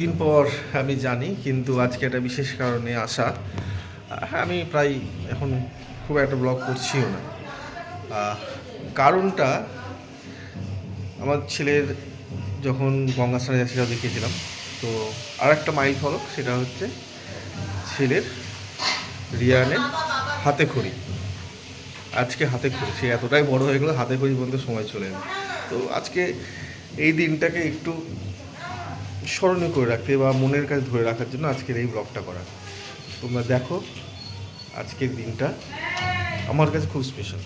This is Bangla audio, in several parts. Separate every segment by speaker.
Speaker 1: দিন পর আমি জানি, কিন্তু আজকে একটা বিশেষ কারণে আসা। আমি প্রায় এখন খুব একটা ব্লগ করছিও না। কারণটা আমার ছেলের যখন গঙ্গাস্নানে যাচ্ছে সেটা দেখিয়েছিলাম। তো আর একটা মাইল ফলক, সেটা হচ্ছে ছেলের রিয়ানের হাতে খড়ি। আজকে হাতে খড়ি, সে এতটাই বড় হয়ে গেলো, হাতে খড়ি পর্যন্ত সময় চলে তো আজকে এই দিনটাকে একটু স্মরণীয় করে রাখতে বা মনের কাছে ধরে রাখার জন্য আজকের এই ব্লগটা করা। তোমরা দেখো আজকের দিনটা আমার কাছে খুব স্পেশাল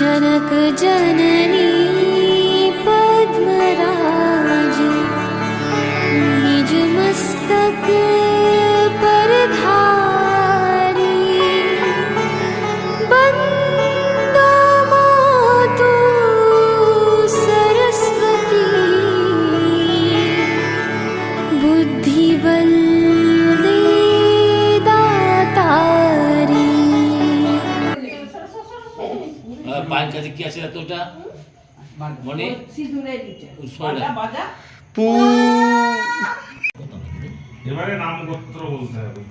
Speaker 2: জনক জননী পদ্মরাজ
Speaker 3: পায়ের কাছে কি আছে ওটা? মনে?
Speaker 1: পু।
Speaker 4: এবারে নাম গোত্র বলতে হবে।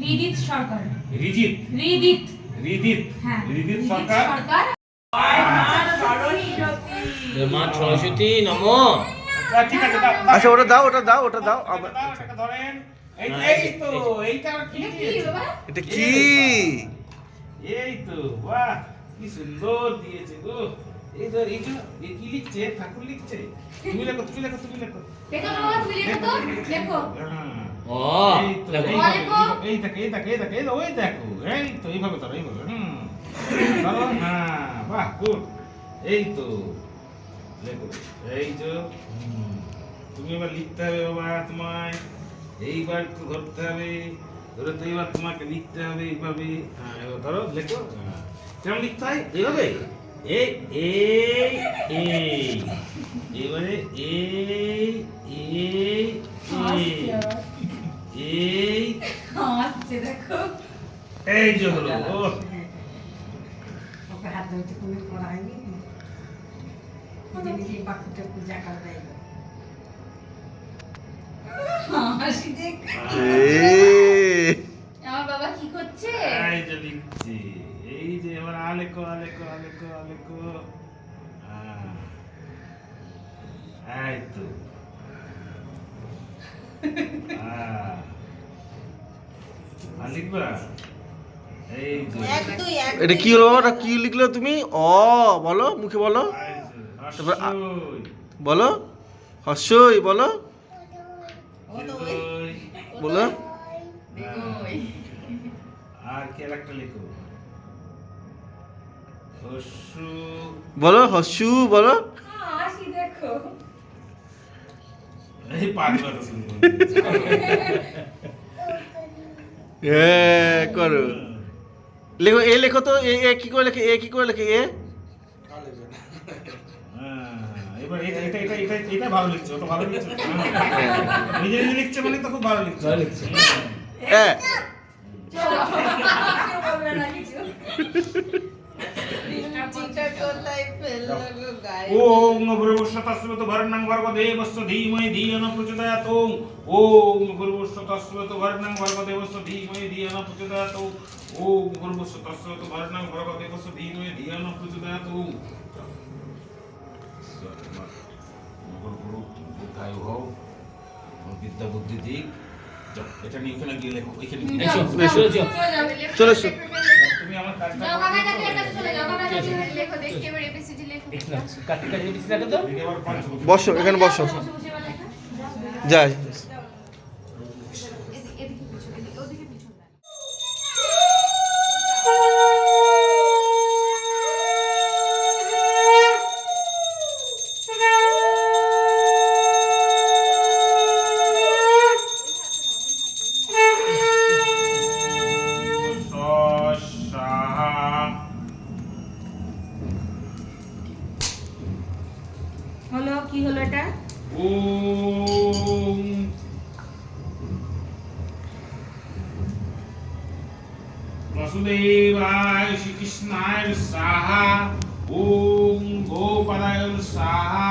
Speaker 5: রিদিত সরকার।
Speaker 4: রিজিত।
Speaker 5: রিদিত।
Speaker 4: রিদিত।
Speaker 5: হ্যাঁ।
Speaker 4: রিদিত সরকার?
Speaker 5: সরকার।
Speaker 3: মা সরস্বতী। নম।
Speaker 4: ঠিক আছে দাও, দাও।
Speaker 1: আচ্ছা ওটা দাও ওটা দাও ওটা দাও আবার-
Speaker 4: ধরেন। এই
Speaker 3: হ্যাঁ,
Speaker 4: তো এইটা আবার কি
Speaker 1: এটা কি
Speaker 4: এই তো বাহ কি সুন্দর দিয়েছে গো এই তো এই যে কি লিখছে ঠাকুর লিখছে তুমি লেখো তুমি লেখো তুমি লেখো
Speaker 5: লেখো বাবা, তুমি লেখো তো লেখো
Speaker 4: হ্যাঁ।
Speaker 3: ও
Speaker 4: এই তো,
Speaker 3: দেখো।
Speaker 4: এইভাবে,
Speaker 5: দেখো।
Speaker 4: এইভাবে, এই দেখো এই দেখো এই দেখো এই ওই দেখো এই তো এইভাবে ধরো এইভাবে হুম ধরো হ্যাঁ বাহ গুড এই তো দেখো এই যে তুমি এবার লিখতে হবে বাবা তোমায় এইবার তো ধরতে হবে ধরে তো এবার তোমাকে লিখতে হবে এইভাবে। হ্যাঁ এবার ধরো লেখো। হ্যাঁ। কেমন লিখতে হয় এইভাবে। এই এই এই এবারে এই এই
Speaker 5: দেখো
Speaker 4: এই। যে হলো
Speaker 6: ওকে হাত ধরতে কোনো বাকুটা পূজা করে
Speaker 5: আমার বাবা কি করছে?
Speaker 4: এই যে লিখছি। এই যে এবার আলেকো আলেকো আলেকো আলেকো। এই তো। আহ, আর লিখবা? এই যে।
Speaker 1: এটা কি হলো ওটা কি লিখলো তুমি? অ বলো মুখে বলো। তারপর বলো। হস্যই বলো। বলো।
Speaker 4: আর কি আর একটা লিখো? হস্যু।
Speaker 1: বলো হস্যু বলো।
Speaker 5: হাসি দেখো।
Speaker 4: এই পাগলা
Speaker 1: হ্যাঁ করো। লেখো এ লেখো তো এ এ কি করে লেখে এ কি করে লেখে এ?
Speaker 4: হ্যাঁ, এবার এটা এটা এটা এটা এটা ভালো লিখছে ও তো ভালো লিখছে। নিজে নিজে লিখছে মানে তো খুব ভালো লিখছে।
Speaker 3: ভালো লিখছে।
Speaker 1: এ।
Speaker 5: বলবে না কিছু
Speaker 4: ওম ভূর্ভুবস্য তস্মৈত ভর্ণং ভর্গদেবস্য ধীমহি ধিয়ো ন প্রচোদয়াৎ ওম ভূর্ভুবস্য তস্মৈত ভর্ণং ভর্গদেবস্য ধীমহি ধিয়ো ন প্রচোদয়াৎ ওম বসো মঙ্গল বিদ্যা বুদ্ধি দিক এটা নিয়ে ওখানে গিয়ে লেখো ওইখানে গিয়ে
Speaker 3: এসো,
Speaker 4: লেখো।
Speaker 3: এসো, এসো।
Speaker 1: চলে এসো
Speaker 4: তুমি আমার কাজটা
Speaker 5: যাও
Speaker 4: এখানে
Speaker 5: কাকা কাছে কি হলো এটা?
Speaker 4: বাসুদেবায় শ্রীকৃষ্ণায় সাহা। ওম সাহা।